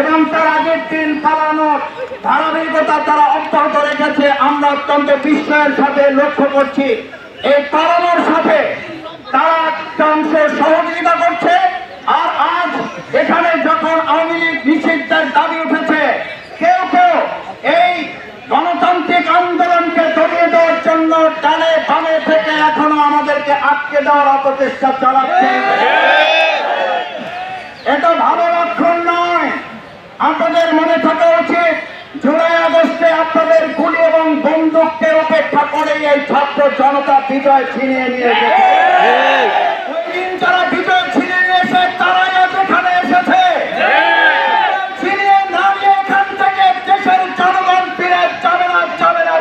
এবং তার আগের দিন পালানোর ধারাবাহিকতা তারা অব্যাহত রেখেছে। আমরা অত্যন্ত বিস্ময়ের সাথে লক্ষ্য করছি। এই পালানোর সাথে তারা সহযোগিতা করছে। আর আজ এখানে যখন আওয়ামী লীগ নিষিদ্ধের দাবি উঠেছে, কেউ কেউ এই গণতান্ত্রিক আন্দোলনকে দমিয়ে দেওয়ার জন্য ডানে বামে থেকে এখনও আমাদেরকে আটকে দেওয়ার অপচেষ্টা চালাচ্ছে। এটা ভালো আপনাদের মনে থাকা উচিত জুলাই আগস্টে আপনাদের গুলি এবং বন্দুককে উপেক্ষা করে এই ছাত্র জনতা বিজয় ছিনিয়ে নিয়েছে ওই দিন যারা বিজয় ছিনিয়ে নিয়েছে তারাই আজ এখানে এসেছে। ছিনিয়ে না এখান থেকে দেশের জনগণ ফিরে যাবে না যাবে না।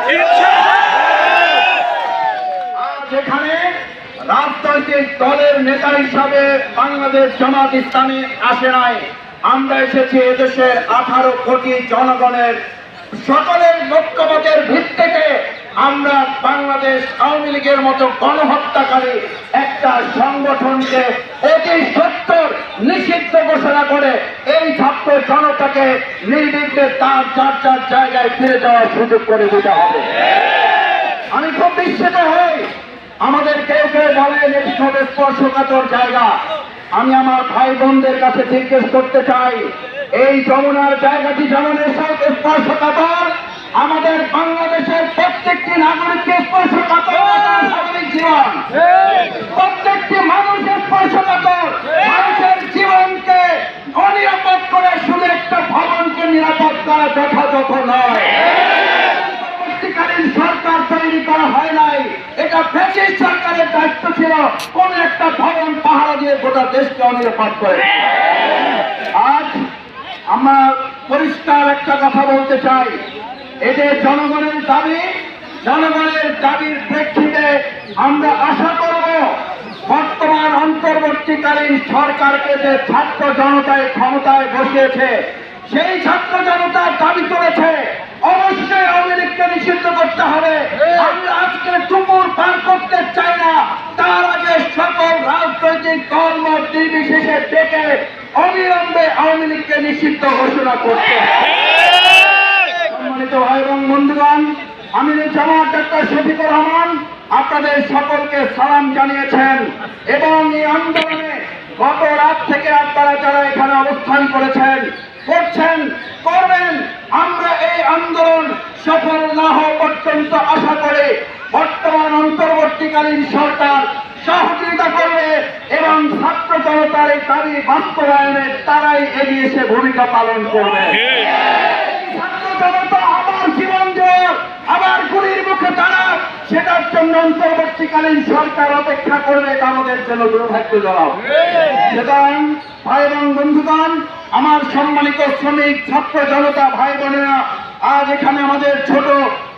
আজ এখানে রাজনৈতিক দলের নেতা হিসাবে বাংলাদেশ জামাত ইসলামী আসে নাই। আমরা এসেছি এদেশের আঠারো কোটি জনগণের, সকলের লক্ষ্যবোধের ভিত্তিতে আমরা বাংলাদেশ আওয়ামী লীগের মতো গণহত্যাকারী একটা সংগঠনকে অতি সত্তর নিষিদ্ধ ঘোষণা করে এই ছাত্র জনতাকে নির্বিঘ্নে তার চার চার জায়গায় ফিরে যাওয়ার সুযোগ করে দিতে হবে। আমি খুব বিস্মিত হই। আমাদের কেউ কেউ বলেন এটি খুব স্পর্শকাতর জায়গা। আমি আমার ভাই বোনদের কাছে জিজ্ঞেস করতে চাই, এই যমুনার জায়গাটি যেমন স্পর্শকাতর আমাদের বাংলাদেশের প্রত্যেকটি নাগরিককে স্পর্শকাতর তার স্বাভাবিক জীবন। প্রত্যেকটি মানুষ স্পর্শকাতর মানুষের জীবনকে অনিরাপদ করে শুধু একটা ভবনকে নিরাপদ করা যথাযথ নয়। পরবর্তীকালীন সরকার তৈরি করা হয় নাই। এটা ব্রিটিশ সরকারের দায়িত্ব ছিল, কোন একটা ভবন পাহারা দিয়ে গোটা দেশকে অনিরাপদ করে। আজ আমরা পরিষ্কার একটা কথা বলতে চাই। এতে জনগণের দাবি, জনগণের দাবির প্রেক্ষিতে আমরা আশা করব, বর্তমান অন্তর্বর্তীকালীন সরকারকে যে ছাত্র জনতায় ক্ষমতায় বসিয়েছে, সেই ছাত্র জনতার দাবি করেছে, অবশ্যই আওয়ামী লীগকে নিষিদ্ধ করতে হবে। আমরা আজকে টুকুর পার করতে চাই না। তার আগে সকল রাজনৈতিক মত নির্বিশেষে ডেকে অবিলম্বে আওয়ামী লীগকে নিষিদ্ধ ঘোষণা করতে সম্মানিত ভাই এবং বন্ধুগণ, আমি জামাত, ডাক্তার শফিকুর রহমান আপনাদের সকলকে সালাম জানিয়েছেন এবং এই আন্দোলনে গত রাত থেকে আপনারা যারা এখানে অবস্থান করছেন করবেন আমরা এই আন্দোলন সফল না হওয়া পর্যন্ত আশা করে বর্তমান অন্তর্বর্তীকালীন সরকার সহযোগিতা করবে এবং ছাত্র জনতার এই দাবি বাস্তবায়নে তারাই এগিয়ে এসে ভূমিকা পালন করবে। ছাত্র জনতা আবার জীবন আবার গুলির মুখে দাঁড়া সেটার জন্য অন্তর্বর্তীকালীন সরকার অপেক্ষা করবে এটা আমাদের জন্য দুর্ভাগ্যজনক সুতরাং ভাই এবং বন্ধুগণ আমার সম্মানিত শ্রমিক ছাত্র জনতা ভাই বোনেরা আজ এখানে আমাদের ছোট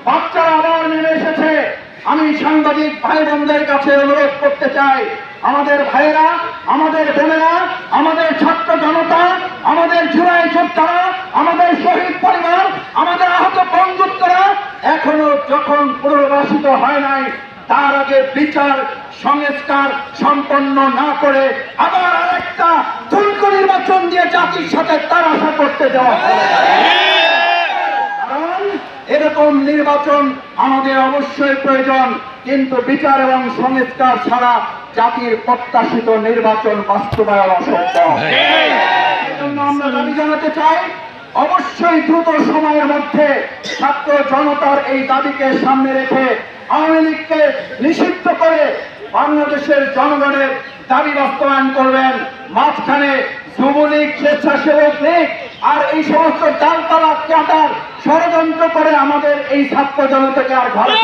বাচ্চারা আবার নেমে এসেছে। আমি সাংবাদিক ভাই বোনদের কাছে অনুরোধ করতে চাই। আমাদের ভাইয়েরা, আমাদের বোনেরা, আমাদের ছাত্র জনতা, আমাদের জুলাই যোদ্ধারা, আমাদের শহীদ পরিবার, আমাদের আহত বন্ধুত্বরা, এখনও যখন পুনর্বাসিত হয় নাই, তার আগে বিচার, সংস্কার সম্পন্ন না করে আবার আরেকটা তুল্য নির্বাচন দিয়ে জাতির সাথে তার আশা করতে কারণ এরকম নির্বাচন আমাদের অবশ্যই প্রয়োজন, কিন্তু বিচার এবং সংস্কার ছাড়া জাতির প্রত্যাশিত নির্বাচন বাস্তবায়ন অসম্ভব। আমরা দাবি জানাতে চাই, অবশ্যই দ্রুত সময়ের মধ্যে ছাত্র জনতার এই দাবিকে সামনে রেখে আওয়ামী লীগকে নিষিদ্ধ করে বাংলাদেশের জনগণের দাবি বাস্তবায়ন করবেন। মাঝখানে যুবলীগ, স্বেচ্ছাসেবক লীগ আর এই সমস্ত ডালপালা কাটার ষড়যন্ত্র করে আমাদের এই ছাত্র জনতাকে আর ঘরে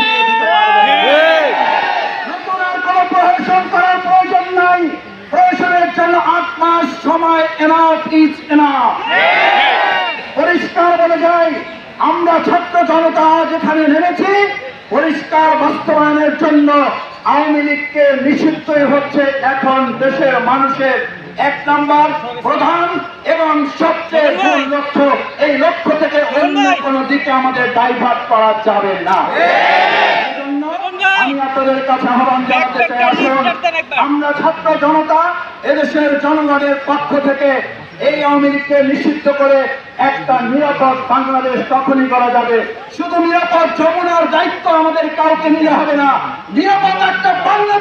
নতুন আর কোনো প্রহসন করার প্রয়োজন নাই। প্রহসনের জন্য আট মাস সময় এনাফ ইজ এনাফ পরিষ্কার বলে যাই, আমরা ছাত্র জনতা এখানে নেমেছি। পরিষ্কার বাস্তবায়নের জন্য আওয়ামী লীগকে নিষিদ্ধই হচ্ছে এখন দেশের মানুষের এক নম্বর প্রধান এবং সবচেয়ে মূল লক্ষ্য এই লক্ষ্য থেকে অন্য কোনো দিকে আমাদের ডাইভার্ট করা যাবে না। এজন্য আমি আপনাদের কাছে আহ্বান জানাতে চাই আসুন। আমরা ছাত্র জনতা এদেশের জনগণের পক্ষ থেকে এই আওয়ামী লীগকে নিষিদ্ধ করে একটা নিরাপদ বাংলাদেশ তখনই করা যাবে। শুধু নিরাপদ যমুনার দায়িত্ব আমাদের কাউকে নিলে হবে না নিরাপদ একটা বাংলা